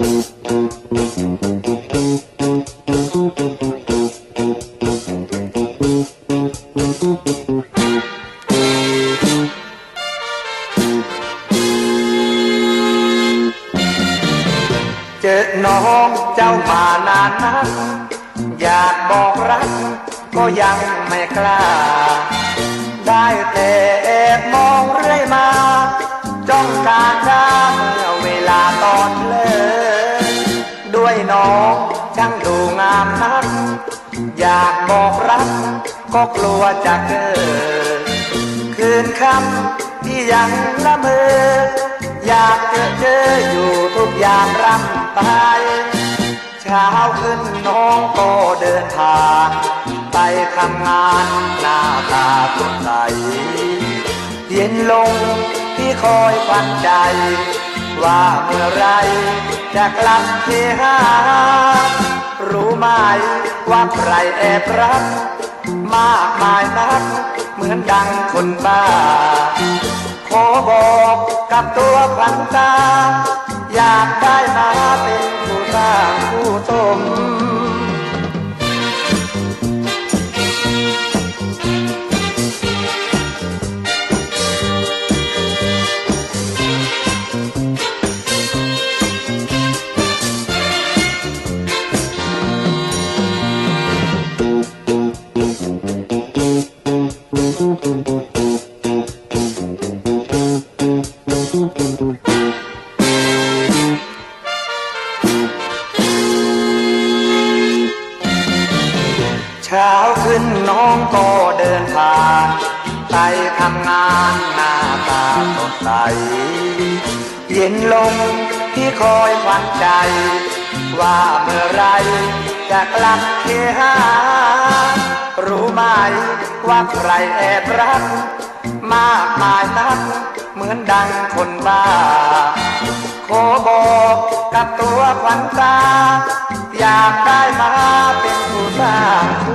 เจอน้องเจ้ามานานนัก อยากบอกรัก ก็ยังไม่กล้า ได้แต่แอบมองเรื่อยมา จ้องการได้เมื่อเวลาตอน น้องช่างดูงามนัก อยากบอกรัก ก็กลัวจะเกิด คืนคำที่ยังละเมออยากเจอเจออยู่ทุกอย่างรำไปเช้าขึ้นน้องก็เดินทางไปทำงานหน้าตาสดใสเย็นลง คอยฝันใจ ว่าเมื่อไรจะกลับเทหา รู้ไหมว่าใครแอบรัก มากมายนัก เหมือนดังคนบ้า ขอบอกกับตัวขวัญตา อยากได้มา ช้าขึ้นน้องก็เดินทางไปทำงานหน้าตาสดใส เย็นลงที่คอยฝันใจ ว่าเมื่อไรจะกลับเทหา รู้ไหมว่าใครแอบรัก มากมายนัก เหมือนดังคนบ้าขอบอกกับตัวขวัญตา อยากได้มาเป็นผู้สร้าง